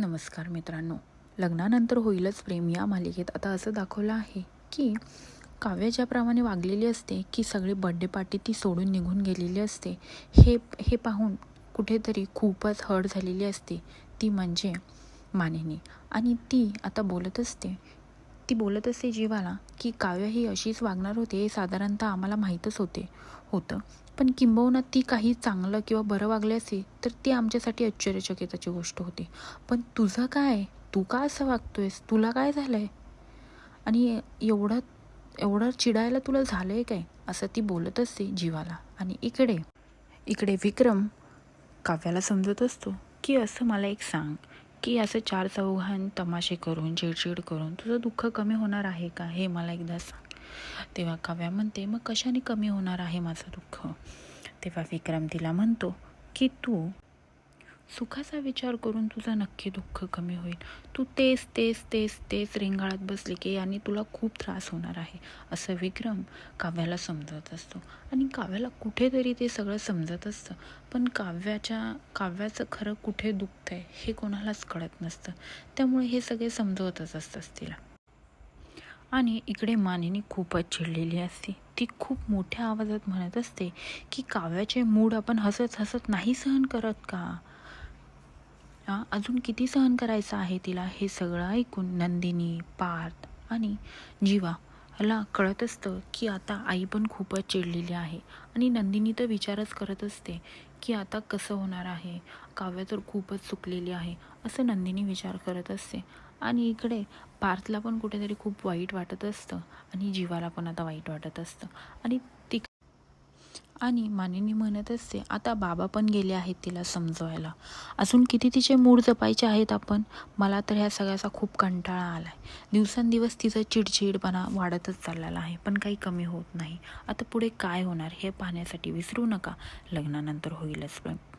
नमस्कार मित्रांनो. लग्नानंतर होईलच प्रेम या मालिकेत. आता असं दाखवलं आहे की काव्य ज्याप्रमाणे वागलेली असते की सगळी बड्डे पार्टी ती सोडून निघून गेलेली असते हे हे पाहून कुठेतरी खूपच हड झालेली असते. ती म्हणजे मानिनी. आणि ती आता बोलत असते. ती बोलत असते जीवाला की काव्य ही अशीच वागणार होते हे साधारणतः आम्हाला माहीतच होते होतं. पण किंबहुना ती काही चांगलं किंवा बरं वागले असेल तर ती आमच्यासाठी आश्चर्यचकिताची गोष्ट होती. पण तुझं काय? तू का असं वागतोयस? तुला काय झालं आहे आणि एवढं एवढं चिडायला तुला झालं आहे काय? असं ती बोलत असते जीवाला. आणि इकडे इकडे विक्रम काव्याला समजत असतो की असं मला एक सांग की असं चार चौघान तमाशे करून चिडचिड करून तुझं दुःख कमी होणार आहे का? हे मला एकदा सांग. तेव्हा काव्या म्हणते मग कशाने कमी होणार आहे माझं दुःख? तेव्हा विक्रम तिला म्हणतो की तू सुखाचा विचार करून तुझं नक्की दुःख कमी होईल. तू तेच तेच तेच तेच रेंगाळत बसली की याने तुला खूप त्रास होणार आहे. असं विक्रम काव्याला समजत असतो. आणि काव्याला कुठेतरी ते सगळं समजत असतं. पण काव्याच्या काव्याचं खरं कुठे दुखतं आहे हे कोणालाच कळत नसतं. त्यामुळे हे सगळे समजवतच असतात तिला. आणि इकडे मानिनी खूपच चिडलेली असते. ती खूप मोठ्या आवाजात म्हणत असते की काव्याचे मूड आपण हसत हसत नाही सहन करत का? अजून किती सहन करायचं आहे तिला हे सगळं ऐकून नंदिनी पार्थ आणि जीवा ला कळत असतं की आता आई पण खूपच चिडलेली आहे आणि नंदिनी तर विचारच करत असते की आता कसं होणार आहे? काव्य तर खूपच चुकलेली आहे असं नंदिनी विचार करत असते. आणि इकडे पार्थला पण कुठेतरी खूप वाईट वाटत असतं आणि जीवाला पण आता वाईट वाटत असतं. आणि ती आणि मानिनी म्हणत असते आता बाबा पण गेले आहेत तिला समजवायला. अजून किती तिचे मूड जपायचे आहेत आपण? मला तर ह्या सगळ्याचा खूप कंटाळा आला आहे दिवसेंदिवस तिचं चिडचिडपणा वाढतच चाललेला आहे पण काही कमी होत नाही. आता पुढे काय होणार हे पाहण्यासाठी विसरू नका. लग्नानंतर होईलच पण